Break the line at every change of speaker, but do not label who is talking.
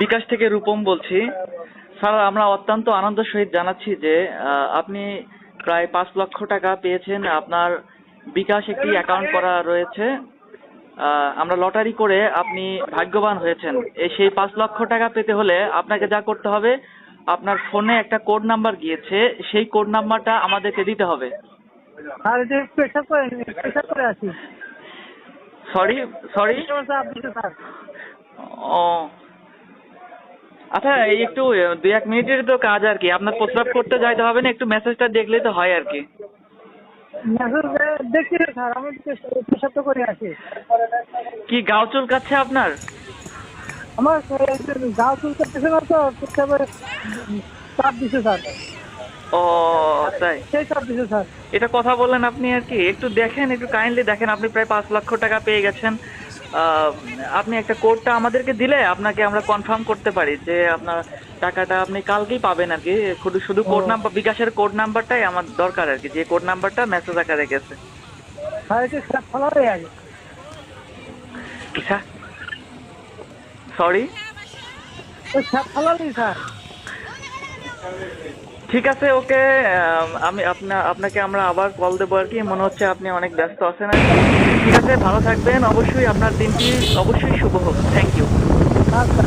বিকাশ থেকে রূপম বলছি। স্যার আমরা অত্যন্ত আনন্দ সহিত জানাচ্ছি যে আপনি প্রায় পাঁচ লক্ষ টাকা পেয়েছেন। আপনার বিকাশ একটি অ্যাকাউন্ট করা রয়েছে। আমরা লটারি করে আপনি ভাগ্যবান হয়েছেন। এই সেই পাঁচ লক্ষ টাকা পেতে হলে আপনাকে যা করতে হবে আপনার ফোনে একটা কোড নাম্বার গিয়েছে। সেই কোড নাম্বারটা আমাদেরকে দিতে হবে।
আর এটা প্রেশার করে প্রেশার করে আসি।
সরি সরি ও আচ্ছা এই একটু দুই এক মিনিটের তো কাজ আর কি। আপনার প্রস্রাব করতে যাইতে হবে না একটু মেসেজটা দেখলেই তো হয় আর কি।
দেখছি স্যার আমি প্রেশার তো করে আসি।
কি গাও চুলকাচ্ছে আপনার?
আমার গাও চুলকাতেছে না তো চাপ দিছে স্যার।
ও তাই।
সেই চাপ দিছে স্যার।
এটা কথা বললেন আপনি আর কি। একটু দেখেন একটু কাইন্ডলি দেখেন। আপনি প্রায় পাঁচ লক্ষ টাকা পেয়ে গেছেন। আপনি একটা কোডটা আমাদেরকে দিলে আপনাকে আমরা কনফার্ম করতে পারি যে আপনার টাকাটা আপনি কালকেই পাবেন আর কি। শুধু শুধু কোড নাম্বার বিকাশের কোড নাম্বারটাই আমার দরকার আর কি যে কোড নাম্বারটা মেসেজ আকারে গেছে।
হয়ে
সরি
স্যার?
ঠিক আছে, ওকে, আমি আপনা, আপনাকে আমরা আবার কল দেবো আর কি। মনে হচ্ছে আপনি অনেক ব্যস্ত আছেন আর কি। ঠিক আছে, ভালো থাকবেন। অবশ্যই আপনার দিনটি অবশ্যই শুভ হোক। থ্যাংক ইউ
আচ্ছা।